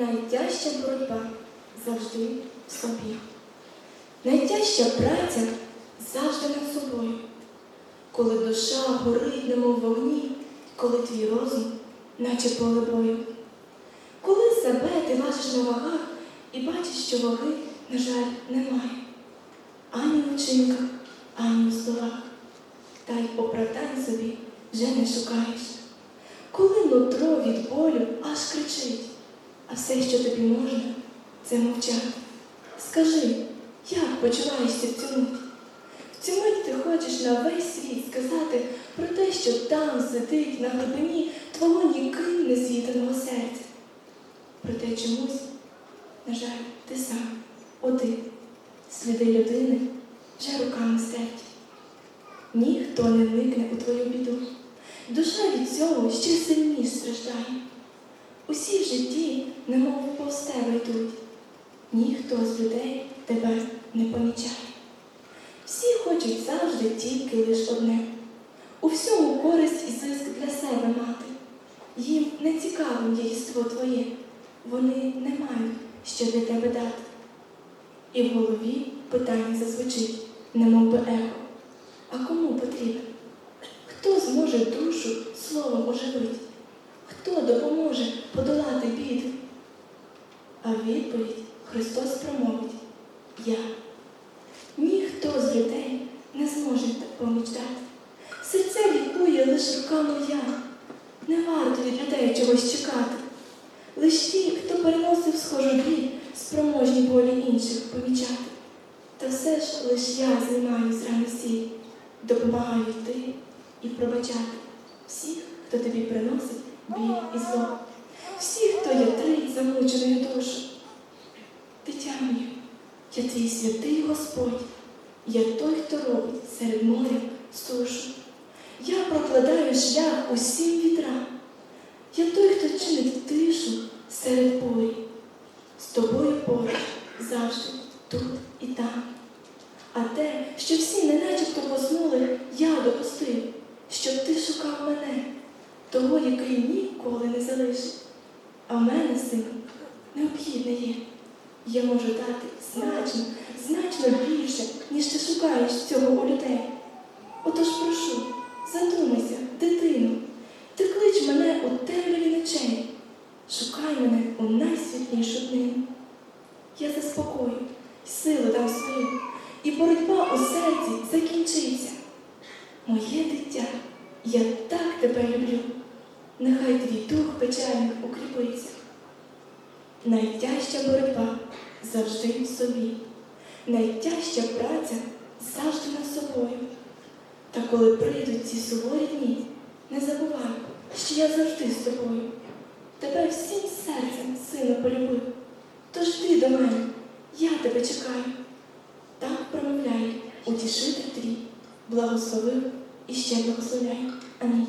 Найтяжча боротьба завжди в собі. Найтяжча праця завжди над собою. Коли душа горить, немов вогні, коли твій розум, наче поле бою. Коли себе ти важиш на вагах і бачиш, що ваги, на жаль, немає. Ані в учинках, ані в словах. Та й оправдань собі вже не шукаєш. Коли нутро від болю аж кричить, а все, що тобі можна, це мовчати. Скажи, як почуваєшся в цю мить? В цю мить ти хочеш на весь світ сказати про те, що там сидить на глибині твого ніким не звітаного серця. Проте чомусь, на жаль, ти сам, один, сліди людини вже руками стерті. Ніхто не вникне у твою біду. Душа від цього ще сильніш страждає. Усі в житті, немов повз тебе йдуть. Ніхто з людей тебе не помічає. Всі хочуть завжди тільки лиш одне. У всьому користь і зиск для себе мати. Їм не цікавим є твоє, вони не мають що для тебе дати. І в голові питання зазвучить, немов би ехо. А кому потрібен? Хто зможе душу словом оживить? Хто допоможе подолати біди? А відповідь Христос промовить Я. Ніхто з людей не зможе поміч дати. Серце лікує лише руками я. Не варто від людей чогось чекати. Лиш ті, хто переносив схожу біль, спроможні болі інших помічати. Та все ж лиш я знімаю з рани сіль, допомагаю йти і пробачати всіх, хто тобі приносить біль і зло, Всі, хто ятрить замученою душу. Дитя моє, я твій святий Господь, я той, хто робить серед моря сушу. Я прокладаю шлях усім вітрам. Я той, хто чинить тишу серед бурі. З тобою поруч завжди тут і там. А те, що всі неначебто поснули, я допустив, щоб ти шукав мене, того, який ніколи не залишить. А в мене, сину, необхідне є. Я можу дати значно, значно більше, ніж ти шукаєш цього у людей. Отож прошу, задумайся, дитину, ти клич мене у темряві ночей, шукай мене у найсвітлішу днину. Я заспокою, силу дам свою, і боротьба у серці закінчиться. Моє дитя, я так тебе люблю, нехай твій дух печальних укріпиться. Найтяжча боротьба завжди в собі, найтяжча праця завжди над собою. Та коли прийдуть ці суворі дні, не забувай, що я завжди з тобою. Тебе всім серцем, сину, полюбив. Тож ти до мене, я тебе чекаю. Так промовляє утішитель твій, благословив і ще благословляю. Амінь.